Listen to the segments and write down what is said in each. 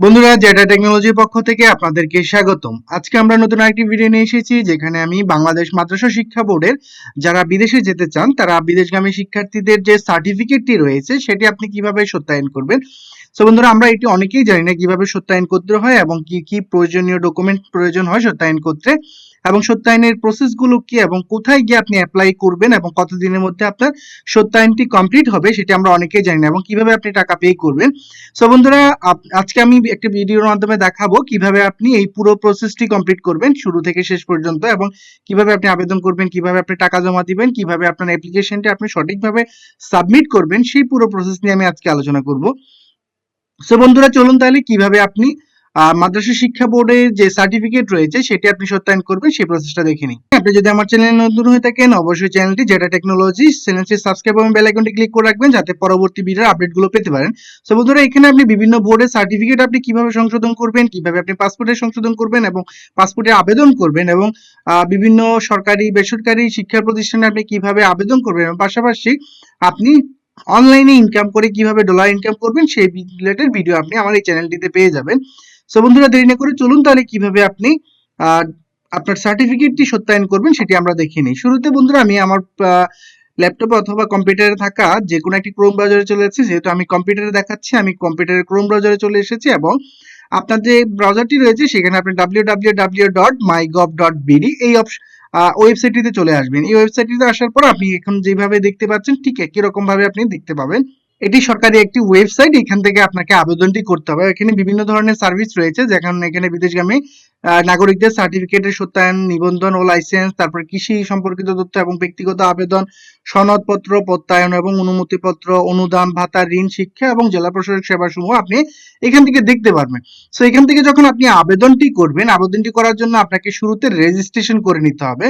বন্ধুরা জেটা টেকনোলজির পক্ষ থেকে আপনাদেরকে স্বাগতম। আজকে আমরা নতুন আরেকটি ভিডিও নিয়ে এসেছি, যেখানে আমি বাংলাদেশ মাদ্রাসা শিক্ষা বোর্ডের যারা বিদেশে যেতে চান, তারা বিদেশগামী শিক্ষার্থীদের যে সার্টিফিকেটটি রয়েছে, সেটি আপনি কীভাবে সত্যায়ন করবেন? সো বন্ধুরা, আমরা এটি অনেকেই জানি না কীভাবে সত্যায়ন করতে হয় এবং কি কি প্রয়োজনীয় ডকুমেন্ট প্রয়োজন হয় সত্যায়ন করতে। এবং সত্যায়নের প্রসেসগুলো কি এবং কোথায় গিয়ে আপনি অ্যাপ্লাই করবেন এবং কতদিনের মধ্যে আপনার সত্যায়নটি কমপ্লিট হবে সেটি আমরা অনেকেই জানি না এবং কীভাবে আপনি টাকা পে করবেন। সো বন্ধুরা আজকে আমি একটা ভিডিওর মাধ্যমে দেখাবো কীভাবে আপনি এই পুরো প্রসেসটি কমপ্লিট করবেন শুরু থেকে শেষ পর্যন্ত এবং কীভাবে আপনি আবেদন করবেন, কীভাবে আপনি টাকা জমা দিবেন, কীভাবে আপনার অ্যাপ্লিকেশনটি আপনি সঠিকভাবে সাবমিট করবেন, সেই পুরো প্রসেস নিয়ে আমি আজকে আলোচনা করব। সো বন্ধুরা, চলুন তাহলে কীভাবে আপনি মাদ্রাসা শিক্ষা বোর্ডের যে সার্টিফিকেট রয়েছে, সেটি আপনি সত্যায়ন করবেন, সেই প্রসেসটা দেখে নিন। আপনি যদি আমার চ্যানেল নতুন হয়ে থাকেন, অবশ্যই চ্যানেলটি যেটা টেকনোলজি চ্যানেলটি সাবস্ক্রাইব এবং বেল আইকনটি ক্লিক করে রাখবেন, যাতে পরবর্তী ভিডিওর আপডেটগুলো পেতে পারেন। সো বন্ধুরা, এখানে আপনি বিভিন্ন বোর্ডের সার্টিফিকেট আপনি কীভাবে সংশোধন করবেন, কীভাবে আপনি পাসপোর্টের সংশোধন করবেন এবং পাসপোর্টের আবেদন করবেন এবং বিভিন্ন সরকারি, বেসরকারি শিক্ষা প্রতিষ্ঠানে আপনি কীভাবে আবেদন করবেন এবং পাশাপাশি আপনি অনলাইনে ইনকাম করে কীভাবে ডলার ইনকাম করবেন, সেই রিলেটেড ভিডিও আপনি আমার এই চ্যানেলটিতে পেয়ে যাবেন। সো বন্ধুরা, দেরি না করে চলুন তাহলে কীভাবে আপনি আপনার সার্টিফিকেটটি সত্যায়ন করবেন সেটি আমরা দেখে নিই। শুরুতে, বন্ধুরা, আমি আমার ল্যাপটপে অথবা কম্পিউটারে থাকা যে কোনো একটি ক্রোম ব্রাউজারে চলে এসেছি। যেহেতু আমি কম্পিউটারে দেখাচ্ছি, আমি কম্পিউটারের ক্রোম ব্রাউজারে চলে এসেছি এবং আপনার যে ব্রাউজারটি রয়েছে, সেখানে আপনি W W W dot my gov dot BD এই ওয়েবসাইটটিতে চলে আসবেন। এই ওয়েবসাইটটিতে আসার পর আপনি এখন যেভাবে দেখতে পাচ্ছেন, ঠিক একই রকম ভাবে আপনি দেখতে পাবেন। এটি সরকারি একটি ওয়েবসাইট এখান থেকে আপনাকে আবেদনটি করতে হবে। এখানে বিভিন্ন ধরনের সার্ভিস রয়েছে, যেখানে এখানে বিদেশগামী নাগরিকদের সার্টিফিকেটের সত্যায়ন, নিবন্ধন ও লাইসেন্স তারপর কৃষি সম্পর্কিত তথ্য এবং ব্যক্তিগত আবেদন, সনদপত্র, প্রত্যয়ন এবং অনুমতিপত্র, অনুদান, ভাতা, ঋণ, শিক্ষা এবং জেলা প্রশাসক সেবা সমূহ আপনি এখান থেকে দেখতে পারবেন। সো এখান থেকে যখন আপনি আবেদনটি করবেন, আবেদনটি করার জন্য আপনাকে শুরুতে রেজিস্ট্রেশন করে নিতে হবে।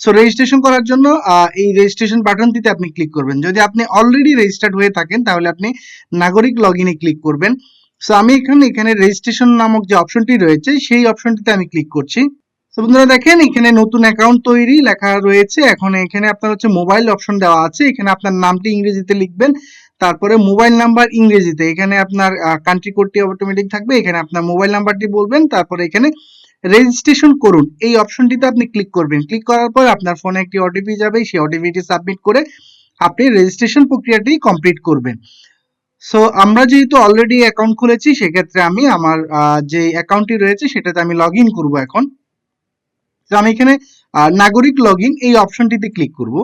সো রেজিস্ট্রেশন করার জন্য এই রেজিস্ট্রেশন বাটনটিতে আপনি ক্লিক করবেন। যদি আপনি অলরেডি রেজিস্টার্ড হয়ে থাকেন, তাহলে আপনি নাগরিক লগ ইনে ক্লিক করবেন। সো আমি এখানে এখানে রেজিস্ট্রেশন নামক যে অপশনটি রয়েছে, সেই অপশনটিতে আমি ক্লিক করছি। তো বন্ধুরা দেখেন, এখানে নতুন অ্যাকাউন্ট তৈরি, লেখা রয়েছে। এখন এখানে আপনার হচ্ছে মোবাইল অপশন দেওয়া আছে। এখানে আপনার নামটি ইংরেজিতে লিখবেন। তারপরে মোবাইল নাম্বার ইংরেজিতে। এখানে আপনার কান্ট্রি কোডটি অটোমেটিক থাকবে। এখানে আপনার মোবাইল নাম্বারটি বলবেন। তারপরে এখানে রেজিস্ট্রেশন করুন। এই অপশনটিতে আপনি ক্লিক করবেন। ক্লিক করার পর আপনার ফোনে একটি ওটিপি যাবে। সেই ওটিপিটি সাবমিট করে আপনি রেজিস্ট্রেশন প্রক্রিয়াটি কমপ্লিট করবেন। সো আমরা যেহেতু অলরেডি অ্যাকাউন্ট খুলেছি, সেক্ষেত্রে আমি আমার যে অ্যাকাউন্টটি রয়েছে, সেটাতে আমি লগ ইন করব এখন। তো আমি এখানে নাগরিক লগ ইন এই অপশনটিতে ক্লিক করব।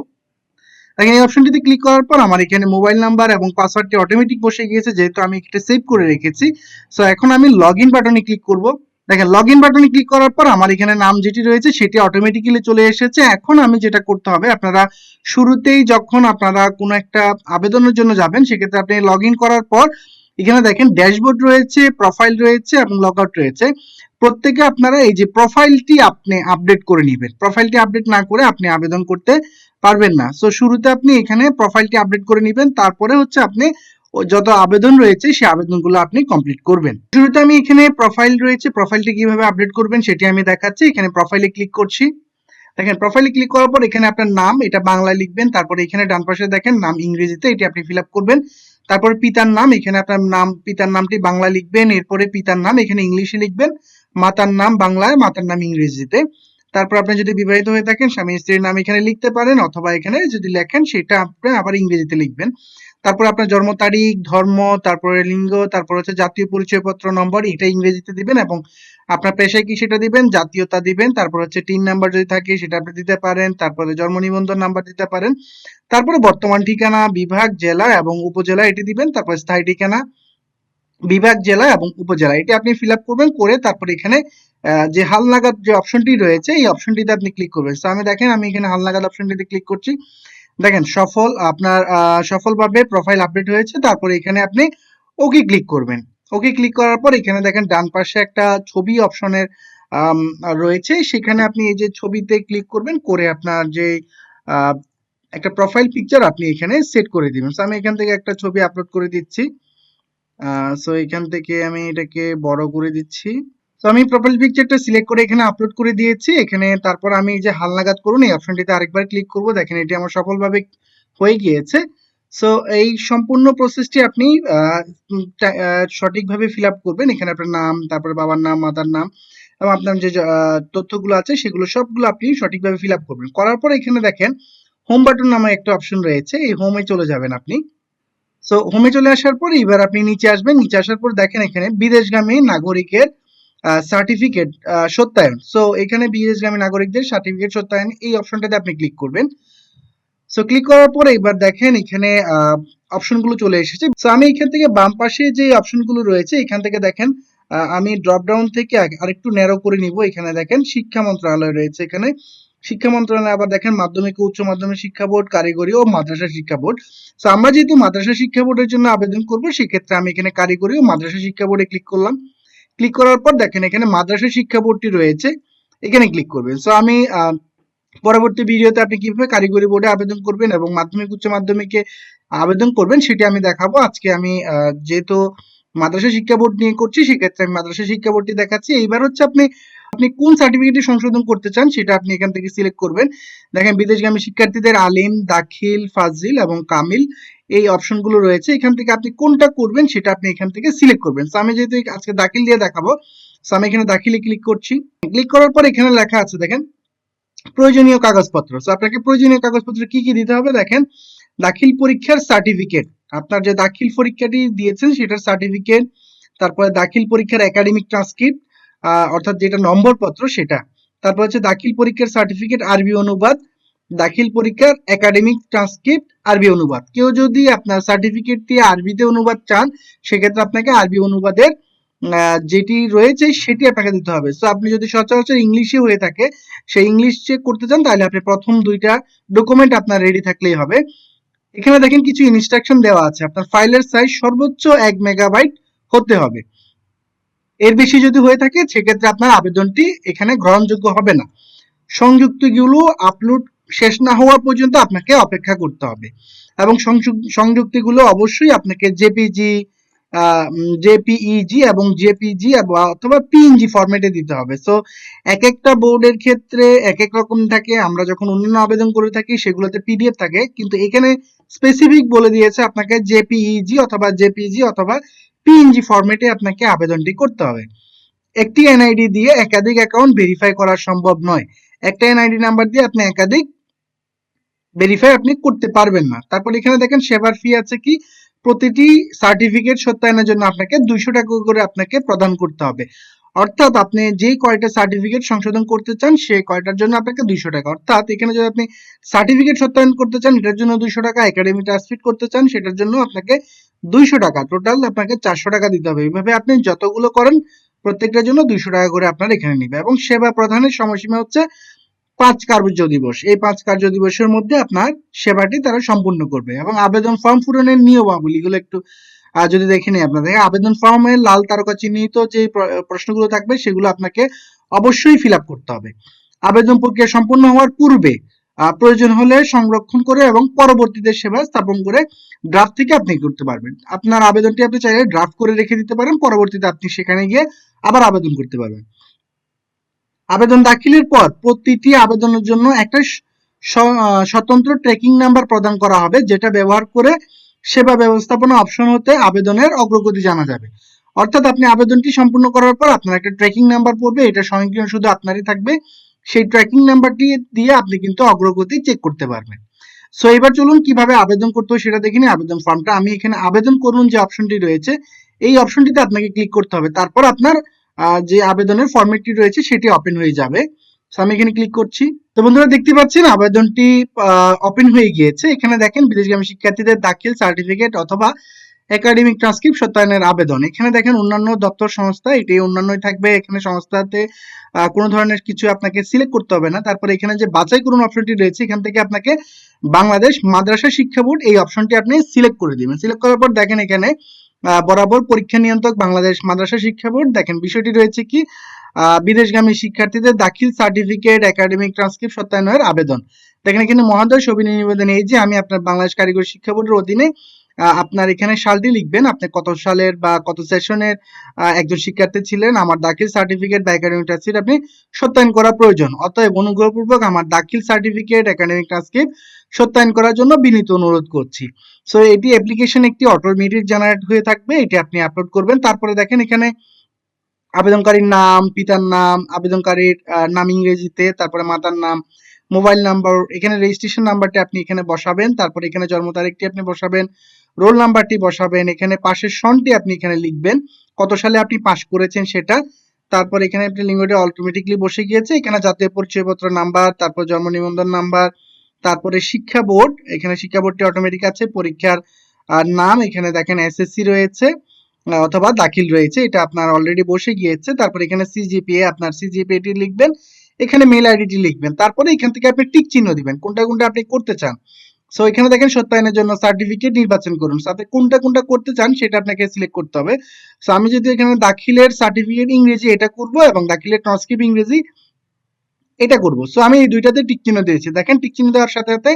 দেখেন, এই অপশনটিতে ক্লিক করার পর আমার এখানে মোবাইল নাম্বার এবং পাসওয়ার্ডটি অটোমেটিক বসে গিয়েছে, যেহেতু আমি এটা সেভ করে রেখেছি। সো এখন আমি লগ ইন বাটনে ক্লিক করব। দেখেন লগ ইন বাটনে ক্লিক করার পর আমার এখানে নাম যেটি রয়েছে সেটি অটোমেটিক্যালি চলে এসেছে। এখন আমি যেটা করতে হবে, আপনারা শুরুতেই যখন আপনারা কোনো একটা আবেদনের জন্য যাবেন, সেক্ষেত্রে আপনি লগ ইন করার পর এখানে দেখেন ড্যাশবোর্ড রয়েছে প্রোফাইল রয়েছে এবং লগ আউট রয়েছে। প্রত্যেকে আপনারা এই যে প্রোফাইলটি আপনি আপডেট করে নেবেন। প্রোফাইলটি আপডেট না করে আপনি আবেদন করতে পারবেন না। সো শুরুতে আপনি এখানে প্রোফাইলটি আপডেট করে নেবেন, তারপরে হচ্ছে আপনি যত আবেদন রয়েছে, সেই আবেদনগুলো আপনি কমপ্লিট করবেন। শুরুতে আমি এখানে প্রোফাইল রয়েছে প্রোফাইলটি কীভাবে আপডেট করবেন সেটি আমি দেখাচ্ছি। এখানে প্রোফাইলে ক্লিক করছি। দেখেন প্রোফাইলে ক্লিক করার পর এখানে আপনার নাম, এটা বাংলায় লিখবেন, তারপরে এখানে ডান পাশে দেখেন, নাম ইংরেজিতে, এটি আপনি ফিল করবেন। তারপরে পিতার নাম, এখানে আপনার নাম, পিতার নামটি বাংলা লিখবেন, এরপরে পিতার নাম, এখানে ইংলিশে লিখবেন, মাতার নাম বাংলায়, মাতার নাম ইংরেজিতে। তারপর আপনি যদি বিবাহিত হয়ে থাকেন, স্বামী স্ত্রীর নাম এখানে লিখতে পারেন, অথবা এখানে যদি লেখেন, সেটা আপনি আবার ইংরেজিতে লিখবেন। তারপর আপনার জন্ম তারিখ, ধর্ম, তারপরে লিঙ্গ, তারপর হচ্ছে জাতীয় পরিচয়পত্র, নম্বর এটা ইংরেজিতে দিবেন এবং আপনার পেশায় কি সেটা দিবেন, জাতীয়তা দিবেন, তারপর হচ্ছে টিন নাম্বার যদি থাকে সেটা আপনি দিতে পারেন, তারপরে জন্ম নিবন্ধন নাম্বার দিতে পারেন, তারপরে বর্তমান ঠিকানা, বিভাগ, জেলা এবং উপজেলা এটি দিবেন, তারপর স্থায়ী ঠিকানা, বিভাগ, জেলা এবং উপজেলা, এটি আপনি ফিল করবেন, করে তারপরে এখানে যে হালনাগাদ যে অপশনটি রয়েছে, এই অপশনটিতে আপনি ক্লিক করবেন। তো আমি দেখেন, আমি এখানে হালনাগাদ অপশনটিতে ক্লিক করছি। দেখেন, সফল আপনার সফলভাবে প্রোফাইল আপডেট হয়েছে, তারপরে এখানে আপনি ওকে ক্লিক করবেন। ওকে ক্লিক করার পর এখানে দেখেন, ডান পাশে একটা ছবি অপশনের রয়েছে। সেখানে আপনি এই যে ছবিতে ক্লিক করবেন, করে আপনার যে একটা প্রোফাইল পিকচার আপনি এখানে সেট করে দিবেন। তো আমি এখান থেকে একটা ছবি আপলোড করে দিচ্ছি। সো এখান থেকে আমি এটাকে বড় করে দিচ্ছি। তো আমি প্রোফাইল পিকচারটা সিলেক্ট করে এখানে আপলোড করে দিয়েছি। এখানে তারপর আমি যে হালনাগাদ করুন, এই অপশনটিতে আরেকবার ক্লিক করব। দেখেন, এটি আমার সফলভাবে হয়ে গিয়েছে। সো এই সম্পূর্ণ প্রসেসটি আপনি সঠিকভাবে ফিল আপ করবেন। এখানে আপনার নাম, তারপরে বাবার নাম, মাতার নাম এবং আপনার যে তথ্যগুলো আছে, সেগুলো সবগুলো আপনি সঠিকভাবে ফিল আপ করবেন। করার পর এখানে দেখেন হোম বাটন নামে একটা অপশন রয়েছে। এই হোমে চলে যাবেন আপনি। সো হোমে চলে আসার পর এবার আপনি নিচে আসবেন। নিচে আসার পর দেখেন এখানে বিদেশগামী নাগরিকের সার্টিফিকেট সত্যায়ন। সো এখানে বিদেশগামী নাগরিকদের সার্টিফিকেট সত্যায়ন, এই অপশনটাতে আপনি ক্লিক করবেন। সো ক্লিক করার পরে এবার দেখেন এখানে অপশনগুলো চলে এসেছে। সো আমি এখান থেকে বাম পাশে যে অপশনগুলো রয়েছে, এখান থেকে দেখেন আমি ড্রপ ডাউন থেকে আরেকটু ন্যারো করে নিব। এখানে দেখেন, শিক্ষা মন্ত্রণালয় রয়েছে এখানে। শিক্ষা মন্ত্রণালয় আবার দেখেন, মাধ্যমিক ও উচ্চ মাধ্যমিক শিক্ষা বোর্ড, কারিগরি ও মাদ্রাসা শিক্ষা বোর্ড। সো আমরা যেহেতু মাদ্রাসা শিক্ষা বোর্ডের জন্য আবেদন করব, সেক্ষেত্রে আমি এখানে কারিগরি ও মাদ্রাসা শিক্ষা বোর্ডে ক্লিক করলাম। ক্লিক করার পর দেখেন এখানে মাদ্রাসা শিক্ষা বোর্ডটি রয়েছে, এখানে ক্লিক করবেন। সো আমি পরবর্তী ভিডিওতে আপনি কীভাবে কারিগরি বোর্ডে আবেদন করবেন এবং মাধ্যমিক, উচ্চ মাধ্যমিকে আবেদন করবেন, সেটি আমি দেখাবো। আজকে আমি যেহেতু মাদ্রাসা শিক্ষা বোর্ড নিয়ে করছি, সেক্ষেত্রে আমি মাদ্রাসা শিক্ষা বোর্ডটি দেখাচ্ছি। এইবার হচ্ছে আপনি আপনি কোন সার্টিফিকেটে সংশোধন করতে চান, সেটা আপনি এখান থেকে সিলেক্ট করবেন। দেখেন, বিদেশগামী শিক্ষার্থীদের আলিম, দাখিল, ফাজিল এবং কামিল, এই অপশনগুলো রয়েছে। এখান থেকে আপনি কোনটা করবেন, সেটা আপনি এখান থেকে সিলেক্ট করবেন। আমি যেহেতু আজকে দাখিল দিয়ে দেখাবো আমি এখানে দাখিলে ক্লিক করছি। ক্লিক করার পর এখানে লেখা আছে, দেখেন, প্রয়োজনীয় কাগজপত্র। আপনাকে প্রয়োজনীয় কাগজপত্র কি কি দিতে হবে, দেখেন দাখিল পরীক্ষার সার্টিফিকেট আপনার যে দাখিল পরীক্ষাটি দিয়েছেন, সেটার সার্টিফিকেট তারপরে দাখিল পরীক্ষার একাডেমিক ট্রান্সক্রিপ্ট অর্থাৎ যেটা নম্বর পত্র সেটা। তারপর হচ্ছে দাখিল পরীক্ষার সার্টিফিকেট আরবি অনুবাদ, দাখিল পরীক্ষার একাডেমিক ট্রান্সক্রিপ্ট আরবি অনুবাদ। কেউ যদি আপনার সার্টিফিকেট দিয়ে আরবিতে অনুবাদ চান, সেক্ষেত্রে আপনাকে আরবি অনুবাদের যেটি রয়েছে, সেটি আপনাকে দিতে হবে। সো আপনি যদি সচরাচর ইংলিশে হয়ে থাকে, সেই ইংলিশ চেক করতে চান, তাহলে আপনি প্রথম দুইটা ডকুমেন্ট আপনার রেডি থাকলেই হবে। এখানে দেখেন কিছু ইনস্ট্রাকশন দেওয়া আছে। আপনার ফাইলের সাইজ সর্বোচ্চ এক মেগাবাইট হতে হবে। এর বেশি যদি হয়ে থাকে, সেক্ষেত্রে আপনার আবেদনটি এখানে গ্রহণযোগ্য হবে না। সংযুক্তিগুলো আপলোড শেষ না হওয়া পর্যন্ত আপনাকে অপেক্ষা করতে হবে। এবং সংযুক- সংযুক্তিগুলো অবশ্যই আপনাকে জেপিজি জেপিইজি এবং জেপিজি অথবা পিএনজি ফরম্যাটে দিতে হবে। সো এক একটা বোর্ডের ক্ষেত্রে এক এক রকম থাকে। আমরা যখন অন্যান্য আবেদন করে থাকি, সেগুলোতে পিডিএফ থাকে। কিন্তু এখানে স্পেসিফিক বলে দিয়েছে আপনাকে জেপিইজি অথবা জেপিজি অথবা পিএনজি ফরম্যাটে আপনাকে আবেদনটি করতে হবে। একটি এনআইডি দিয়ে একাধিক অ্যাকাউন্ট ভেরিফাই করা সম্ভব নয়। একটা এনআইডি নাম্বার দিয়ে আপনি একাধিক ভেরিফাই আপনি করতে পারবেন না। তারপর এখানে দেখেন সেবার ফি আছে কি? প্রতিটি সার্টিফিকেট সত্যায়নের জন্য আপনাকে দুইশো টাকা করে আপনাকে প্রদান করতে হবে। অর্থাৎ আপনি যে কয়টা সার্টিফিকেট সংশোধন করতে চান, সেই কয়টার জন্য আপনাকে দুইশো টাকা। অর্থাৎ এখানে যদি আপনি সার্টিফিকেট সত্যায়ন করতে চান, এটার জন্য দুইশো টাকা একাডেমি ট্রান্সফিট করতে চান, সেটার জন্য আপনাকে দুইশো টাকা। টোটাল আপনাকে চারশো টাকা দিতে হবে। এইভাবে আপনি যতগুলো করেন, প্রত্যেকটার জন্য দুইশো টাকা করে আপনার এখানে নিবে। এবং সেবা প্রদানের সময়সীমা হচ্ছে পাঁচ কার্য দিবস এই পাঁচ কার্য দিবসের মধ্যে আপনার সেবাটি তারা সম্পূর্ণ করবে এবং আবেদন ফর্ম পূরণের নিয়মাবলী এগুলো একটু যদি দেখে নিই আপনাদের। আবেদন ফর্মে লাল তারকা চিহ্নিত যে প্রশ্নগুলো থাকবে সেগুলো আপনাকে অবশ্যই ফিল করতে হবে। আবেদন প্রক্রিয়া সম্পূর্ণ হওয়ার পূর্বে প্রয়োজন হলে সংরক্ষণ করে এবং পরবর্তীতে সেবা স্থাপন করে ড্রাফট থেকে আপনি করতে পারবেন। আপনার আবেদনটি আপনি চাইলে ড্রাফট করে রেখে দিতে পারেন, পরবর্তীতে আপনি সেখানে গিয়ে আবার আবেদন করতে পারবেন। আবেদন দাখিলের পর প্রতিটি আবেদনের জন্য একটা স্বতন্ত্র ট্র্যাকিং নাম্বার প্রদান করা হবে, যেটা ব্যবহার করে সেবা ব্যবস্থাপনা অপশন হতে আবেদনের অগ্রগতি জানা যাবে। অর্থাৎ আপনি আবেদনটি সম্পূর্ণ করার পর আপনার একটা ট্র্যাকিং নাম্বার পড়বে, এটা স্বয়ংক্রিয় শুধু আপনারই থাকবে। সেই ট্র্যাকিং নাম্বারটি দিয়ে আপনি কিন্তু অগ্রগতি চেক করতে পারবেন। সো এবার চলুন কীভাবে আবেদন করতে হবে সেটা দেখে নিই। আবেদন ফর্মটা আমি এখানে আবেদন করুন যে অপশনটি রয়েছে, এই অপশনটিতে আপনাকে ক্লিক করতে হবে। তারপর আপনার যে আবেদনের ফরম্যাটটি রয়েছে সেটি ওপেন হয়ে যাবে। So, আমি এখানে ক্লিক করছি। তো বন্ধুরা দেখতে পাচ্ছেন আবেদনটি ওপেন হয়ে গিয়েছে। এখানে দেখেন বিদেশগামী শিক্ষার্থীদের দাখিল সার্টিফিকেট অথবা একাডেমিক ট্রান্সক্রিপ্ট সত্যায়নের আবেদন। এখানে দেখেন অন্যান্য দপ্তর সংস্থা এটি অন্যান্যই থাকবে। এখানে সংস্থাতে কোনো ধরনের কিছু আপনাকে সিলেক্ট করতে হবে না। তারপরে এখানে যে বাছাই করুন অপশনটি রয়েছে এখান থেকে আপনাকে বাংলাদেশ মাদ্রাসা শিক্ষা বোর্ড এই অপশনটি আপনি সিলেক্ট করে দিবেন। সিলেক্ট করার পর দেখেন এখানে বরাবর পরীক্ষা নিয়ন্ত্রক বাংলাদেশ মাদ্রাসা শিক্ষা বোর্ড। দেখেন, বিষয়টি রয়েছে কি? বিদেশগামী শিক্ষার্থীদের দাখিল সার্টিফিকেট, একাডেমিক ট্রান্সক্রিপ্ট সত্যায়নের আবেদন। দেখেন, এখানে মহাদয় সবিনয় নিবেদন এই যে, আমি আপনার বাংলাদেশ কারিগরি শিক্ষা বোর্ডের অধীনে আপনার এখানে সালটি লিখবেন। আপনি কত সালের বা কত সেশনের একজন শিক্ষার্থী ছিলেন, আমার দাখিল সার্টিফিকেট বা একাডেমিক ট্রান্সক্রিপ্ট আপনি সত্যায়ন করা প্রয়োজন। অতএব অনুগ্রহপূর্বক আমার দাখিল সার্টিফিকেট একাডেমিক ট্রান্সক্রিপ্ট সত্যায়ন করার জন্য বিনীত অনুরোধ করছি। সো এটি অ্যাপ্লিকেশন একটি অটোমেটিক জেনারেট হয়ে থাকবে, এটি আপনি আপলোড করবেন। তারপরে দেখেন এখানে আবেদনকারীর নাম, পিতার নাম, আবেদনকারীর নাম ইংরেজিতে, তারপরে মাতার নাম মোবাইল নাম্বার এখানে রেজিস্ট্রেশন নাম্বারটি আপনি এখানে বসাবেন, তারপরে এখানে জন্ম তারিখটি আপনি বসাবেন রোল নাম্বারটি বসাবেন, এখানে পাশের সনটি আপনি এখানে লিখবেন, কত সালে আপনি পাস করেছেন সেটা। তারপর এখানে আপনি লিঙ্গটি অটোমেটিকলি বসে গিয়েছে, এখানে জাতীয় পরিচয়পত্র নাম্বার, তারপর জন্ম নিবন্ধন নাম্বার, তারপরে শিক্ষা বোর্ড, এখানে শিক্ষা বোর্ডটি অটোমেটিক আছে, পরীক্ষার নাম, এখানে দেখেন এসএসসি রয়েছে অথবা দাখিল রয়েছে, এটা আপনার অলরেডি বসে গিয়েছে, তারপর এখানে সিজিপিএ আপনার সিজিপিএটি লিখবেন, এখানে মেল আইডিটি লিখবেন, তারপরে এখান থেকে আপনি টিক চিহ্ন দিবেন, কোনটা কোনটা আপনি করতে চান। সো এখানে দেখেন সত্যায়নের জন্য সার্টিফিকেট নির্বাচন করুন। সাথে কোনটা কোনটা করতে চান সেটা আপনাকে সিলেক্ট করতে হবে। সো আমি যদি এখানে দাখিলের সার্টিফিকেট ইংরেজি এটা করব এবং দাখিলের ট্রান্সক্রিপ্ট ইংরেজি এটা করব। সো আমি এই দুইটাতে টিক চিহ্ন দিয়েছি। দেখেন টিক চিহ্ন দেওয়ার সাথে সাথে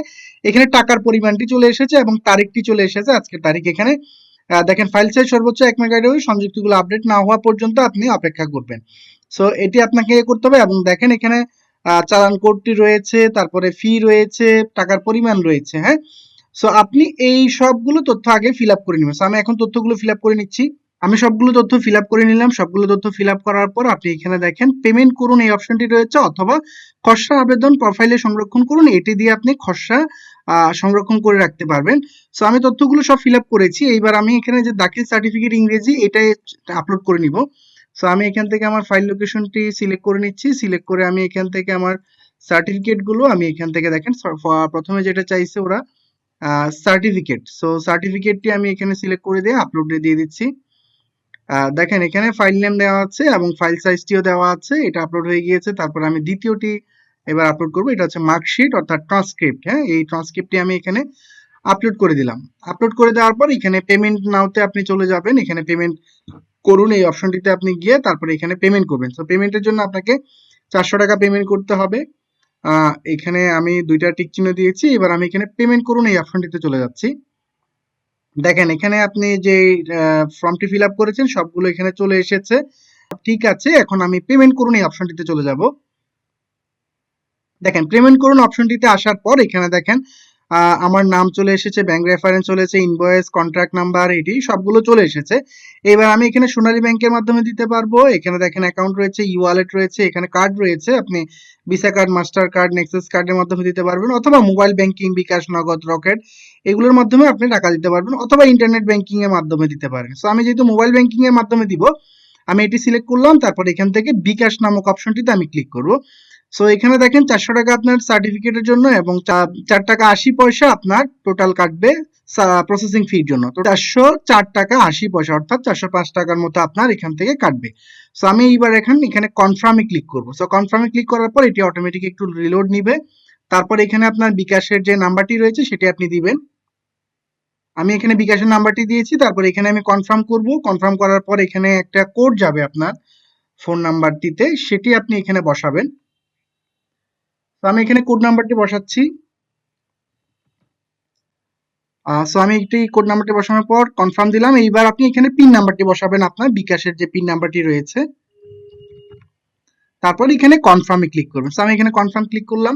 এখানে টাকার পরিমাণটি চলে এসেছে এবং তারিখটি চলে এসেছে। আজকের তারিখ এখানে দেখেন ফাইল সাইজ সর্বোচ্চ এক মেগাবাইট সংযুক্তগুলো আপডেট না হওয়া পর্যন্ত আপনি অপেক্ষা করবেন। সো এটি আপনাকে করতে হবে এবং দেখেন এখানে চালান কোডটি রয়েছে, তারপরে ফি রয়েছে, টাকার পরিমাণ রয়েছে হ্যাঁ? সো আপনি এই সবগুলো তথ্য আগে ফিল আপ করে নেবেন। আমি এখন তথ্যগুলো ফিল আপ করে নিচ্ছি। আমি সবগুলো তথ্য ফিল আপ করে নিলাম। সবগুলো তথ্য ফিল আপ করার পর আপনি এখানে দেখেন পেমেন্ট করুন এই অপশনটি রয়েছে, অথবা খসড়া আবেদন প্রোফাইলে সংরক্ষণ করুন, এটি দিয়ে আপনি খসড়া সংরক্ষণ করে রাখতে পারবেন। সো আমি তথ্যগুলো সব ফিল আপ করেছি। এইবার আমি এখানে যে দাখিল সার্টিফিকেট ইংরেজি, এটাই আপলোড করে নিব। সো আমি এখান থেকে আমার ফাইল লোকেশনটি সিলেক্ট করে নিচ্ছি। সিলেক্ট করে আমি এখান থেকে আমার সার্টিফিকেটগুলো আমি এখান থেকে দেখেন প্রথমে যেটা চাইছে ওরা সার্টিফিকেট সো সার্টিফিকেটটি আমি এখানে সিলেক্ট করে দিয়ে আপলোডে দিয়ে দিচ্ছি। দেখেন এখানে ফাইল নেম দেওয়া আছে এবং ফাইল সাইজটিও দেওয়া আছে। এটা আপলোড হয়ে গিয়েছে। তারপর আমি দ্বিতীয়টি এবার আপলোড করব। এটা হচ্ছে মার্কশিট অর্থাৎ ট্রান্সক্রিপ্ট হ্যাঁ এই ট্রান্সক্রিপ্টটি আমি এখানে আপলোড করে দিলাম। আপলোড করে দেওয়ার পর এখানে পেমেন্ট নাওতে আপনি চলে যাবেন। এখানে পেমেন্ট করুন এই অপশনটিতে আপনি গিয়ে তারপরে এখানে পেমেন্ট করবেন। তো পেমেন্টের জন্য আপনাকে চারশো টাকা পেমেন্ট করতে হবে। এখানে আমি দুইটা টিক চিহ্ন দিয়েছি। এবার আমি এখানে পেমেন্ট করুন এই অপশনটিতে চলে যাচ্ছি। দেখেন, এখানে আপনি যে ফর্মটি ফিল আপ করেছেন, সবগুলো এখানে চলে এসেছে। ঠিক আছে, এখন আমি পেমেন্ট করুন এই অপশনটিতে চলে যাব। দেখেন পেমেন্ট করুন অপশনটিতে আসার পর এখানে দেখেন আমার নাম চলে এসেছে ব্যাংক রেফারেন্স চলে এসেছে ইনভয়েস কন্ট্রাক্ট নাম্বার এটি সবগুলো চলে এসেছে। এবার আমি এখানে সোনালী ব্যাংকের মাধ্যমে দিতে পারব। এখানে দেখেন অ্যাকাউন্ট রয়েছে ই ওয়ালেট রয়েছে, এখানে কার্ড রয়েছে। আপনি Visa card master card Nexus কার্ডের মাধ্যমে দিতে পারবেন, অথবা মোবাইল ব্যাংকিং বিকাশ, নগদ রকেট এগুলোর মাধ্যমে আপনি টাকা দিতে পারবেন, অথবা ইন্টারনেট ব্যাংকিং এর মাধ্যমে দিতে পারেন। সো আমি যেহেতু মোবাইল ব্যাংকিং এর মাধ্যমে দিব, আমি এটি সিলেক্ট করলাম, তারপর এখান থেকে বিকাশ নামক অপশনটিতে আমি ক্লিক করব। সো এখানে দেখেন চারশো টাকা আপনার সার্টিফিকেটের জন্য এবং চার টাকা আশি পয়সা আপনার টোটাল কাটবে প্রসেসিং ফির জন্য। তো চারশো চার টাকা আশি পয়সা অর্থাৎ চারশো পাঁচ টাকার মতো আপনার এখান থেকে কাটবে। সো আমি এইবার এখন এখানে কনফার্মে ক্লিক করব। সো কনফার্মে ক্লিক করার পর এটি অটোমেটিক একটু রিলোড নিবে। তারপর এখানে আপনার বিকাশের যে নাম্বারটি রয়েছে সেটি আপনি দিবেন। আমি এখানে বিকাশের নাম্বারটি দিয়েছি, তারপর এখানে আমি কনফার্ম করব। কনফার্ম করার পর এখানে একটা কোড যাবে আপনার ফোন নাম্বারটিতে সেটি আপনি এখানে বসাবেন। তো আমি এখানে কোড নাম্বারটি বসাচ্ছি। সো আমি একটি কোড নাম্বারটি বসানোর পর কনফার্ম দিলাম। এইবার আপনি এখানে পিন নাম্বারটি বসাবেন আপনার বিকাশের যে পিন নাম্বারটি রয়েছে। তারপর এখানে কনফার্মে ক্লিক করবেন। সো আমি এখানে কনফার্ম ক্লিক করলাম।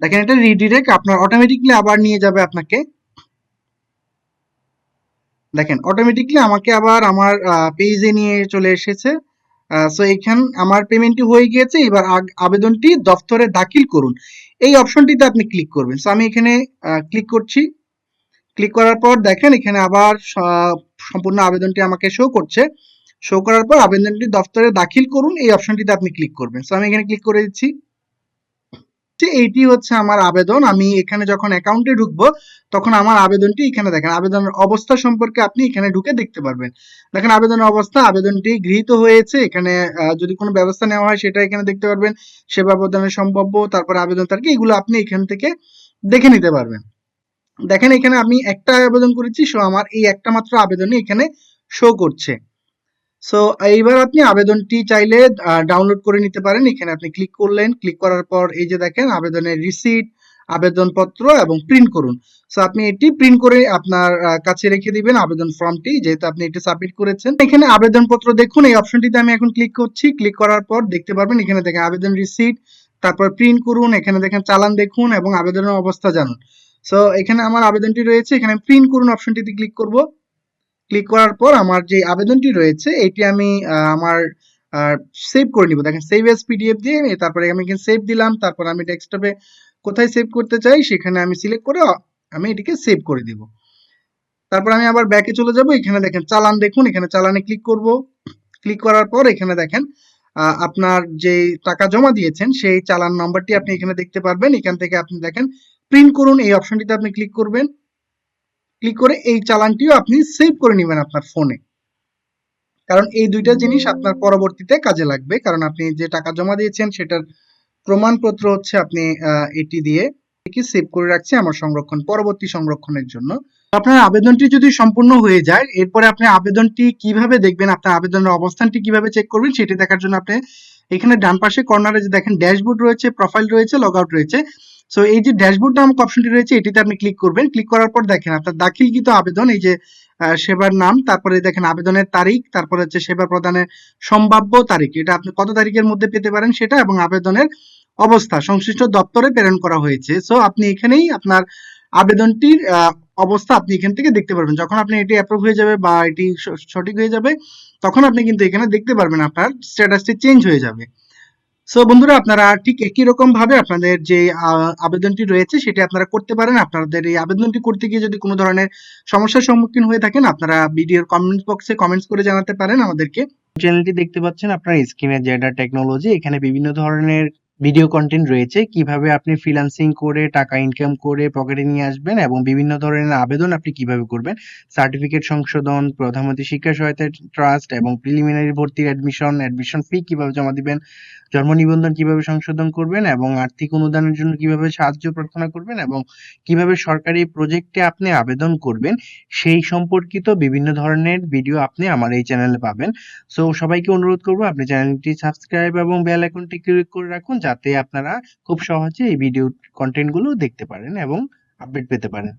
দেখেন এটা রিডিরেক্ট আপনার অটোমেটিকলি আবার নিয়ে যাবে আপনাকে। দেখেন অটোমেটিকলি আমাকে আবার আমার পেজে নিয়ে চলে এসেছে। সো এইখান আমার পেমেন্টটি হয়ে গিয়েছে, এবার আবেদনটি দফতরে দাখিল করুন। এই অপশনটিতে আপনি ক্লিক করবেন। সো আমি এখানে ক্লিক করছি। ক্লিক করার পর দেখেন এখানে আবার সম্পূর্ণ আবেদনটি আমাকে শো করছে। শো করার পর আবেদনটি দফতরে দাখিল করুন। এই অপশনটিতে আপনি ক্লিক করবেন। সো আমি এখানে ক্লিক করে দিচ্ছি। এইটি হচ্ছে আমার আবেদন। আমি এখানে যখন অ্যাকাউন্টে ঢুকবো, তখন আমার আবেদনটি এখানে দেখেন, আবেদনের অবস্থা সম্পর্কে আপনি এখানে ঢুকে দেখতে পারবেন। দেখেন আবেদনের অবস্থা, আবেদনটি গৃহীত হয়েছে। এখানে যদি কোনো ব্যবস্থা নেওয়া হয়, সেটা এখানে দেখতে পারবেন। সেবা প্রদানের সম্ভাব্য, তারপর আবেদন তারিখ, এগুলো আপনি এখান থেকে দেখে নিতে পারবেন। দেখেন এখানে আমি একটা আবেদন করেছি, সো আমার এই একটা মাত্র আবেদনই এখানে শো করছে। সো এইবার আপনি আবেদনটি চাইলে ডাউনলোড করে নিতে পারেন। এখানে আপনি ক্লিক করলেন। ক্লিক করার পর এই যে দেখেন, আবেদনের রিসিট আবেদনপত্র এবং প্রিন্ট করুন। সো আপনি এটি প্রিন্ট করে আপনার কাছে রেখে দিবেন আবেদন ফর্মটি, যেহেতু আপনি এটি সাবমিট করেছেন। এখানে আবেদনপত্র দেখুন, এই অপশনটিতে আমি এখন ক্লিক করছি। ক্লিক করার পর দেখতে পারবেন, এখানে দেখেন আবেদন রিসিট তারপর প্রিন্ট করুন। এখানে দেখেন চালান দেখুন এবং আবেদনের অবস্থা জানুন। সো এখানে আমার আবেদনটি রয়েছে। এখানে প্রিন্ট করুন অপশনটিতে ক্লিক করব। ক্লিক করার পর আমার যে আবেদনটি রয়েছে, এটি আমি আমার সেভ করে নিব। দেখেন সেভ এস পিডিএফ দিয়ে তারপরে আমি এখানে সেভ দিলাম, তারপর আমি ডেস্কটপে কোথায় সেভ করতে চাই, সেখানে আমি সিলেক্ট করে, আমি এটিকে সেভ করে দিব। তারপর আমি আবার ব্যাকে চলে যাব, এখানে দেখেন চালান দেখুন, এখানে চালানে ক্লিক করব। ক্লিক করার পর এখানে দেখেন আপনার যে টাকা জমা দিয়েছেন, সেই চালান নাম্বারটি আপনি এখানে দেখতে পারবেন। এখান থেকে আপনি দেখেন প্রিন্ট করুন, এই অপশনটিতে আপনি ক্লিক করবেন। ক্লিক করে এই চালানটিও আপনি সেভ করে নেবেন আপনার ফোনে কারণ এই দুইটা জিনিস আপনার পরবর্তীতে কাজে লাগবে। কারণ আপনি যে টাকা জমা দিয়েছেন, সেটার প্রমাণপত্র হচ্ছে আপনি এটি দিয়ে এটি সেভ করে রাখছি আমার সংরক্ষণ, পরবর্তী সংরক্ষণের জন্য। আপনার আবেদনটি যদি সম্পূর্ণ হয়ে যায়, এরপরে আপনি আবেদনটি কীভাবে দেখবেন, আপনার আবেদনের অবস্থানটি কীভাবে চেক করবেন, সেটি দেখার জন্য আপনি এখানে ডান পাশে কর্নারে যে দেখেন ড্যাশবোর্ড রয়েছে প্রোফাইল রয়েছে লগ আউট রয়েছে। সো এই যে ড্যাশবোর্ড নামক অপশনটি রয়েছে, এটিতে আপনি ক্লিক করবেন। ক্লিক করার পর দেখেন, আপনার দাখিলকৃত আবেদন, এই যে সেবার নাম, তারপরে দেখেন আবেদনের তারিখ, তারপরে হচ্ছে সেবা প্রদানের সম্ভাব্য তারিখ। এটা আপনি কত তারিখের মধ্যে পেতে পারেন সেটা এবং আবেদনের অবস্থা সংশ্লিষ্ট দপ্তরে প্রেরণ করা হয়েছে। সো আপনি এখানেই আপনার আবেদনটির অবস্থা আপনি এখান থেকে দেখতে পারবেন। যখন আপনি এটি অ্যাপ্রুভ হয়ে যাবে বা এটি সঠিক হয়ে যাবে, তখন আপনি কিন্তু এখানে দেখতে পারবেন আপনার স্ট্যাটাসটি চেঞ্জ হয়ে যাবে। সো বন্ধুরা, আপনারা ঠিক একই রকম ভাবে আপনাদের যে আবেদনটি রয়েছে, সেটি আপনারা করতে পারেন। আপনাদের এই আবেদনটি করতে গিয়ে যদি কোনো ধরনের সমস্যার সম্মুখীন হয়ে থাকেন, আপনারা ভিডিওর কমেন্ট বক্সে কমেন্টস করে জানাতে পারেন আমাদেরকে। চ্যানেলটি দেখতে পাচ্ছেন, আপনার স্ক্রিনে জেডা টেকনোলজি এখানে বিভিন্ন ধরনের ভিডিও কন্টেন্ট রয়েছে, কীভাবে আপনি ফ্রিল্যান্সিং করে টাকা ইনকাম করে পকেটে নিয়ে আসবেন এবং বিভিন্ন ধরনের আবেদন আপনি কীভাবে করবেন। সার্টিফিকেট সংশোধন প্রধানমন্ত্রী শিক্ষা সহায়তা ট্রাস্ট এবং প্রিলিমিনারি ভর্তির অ্যাডমিশন অ্যাডমিশন ফি কীভাবে জমা দিবেন, জন্ম নিবন্ধন কীভাবে সংশোধন করবেন এবং আর্থিক অনুদানের জন্য কীভাবে সাহায্য প্রার্থনা করবেন এবং কীভাবে সরকারি প্রজেক্টে আপনি আবেদন করবেন, সেই সম্পর্কিত বিভিন্ন ধরনের ভিডিও আপনি আমার এই চ্যানেলে পাবেন। সো সবাইকে অনুরোধ করব, আপনি চ্যানেলটি সাবস্ক্রাইব এবং বেল আইকনটি ক্লিক করে রাখুন, যাতে আপনারা খুব সহজে এই ভিডিও কন্টেন্টগুলো দেখতে পারেন এবং আপডেট পেতে পারেন।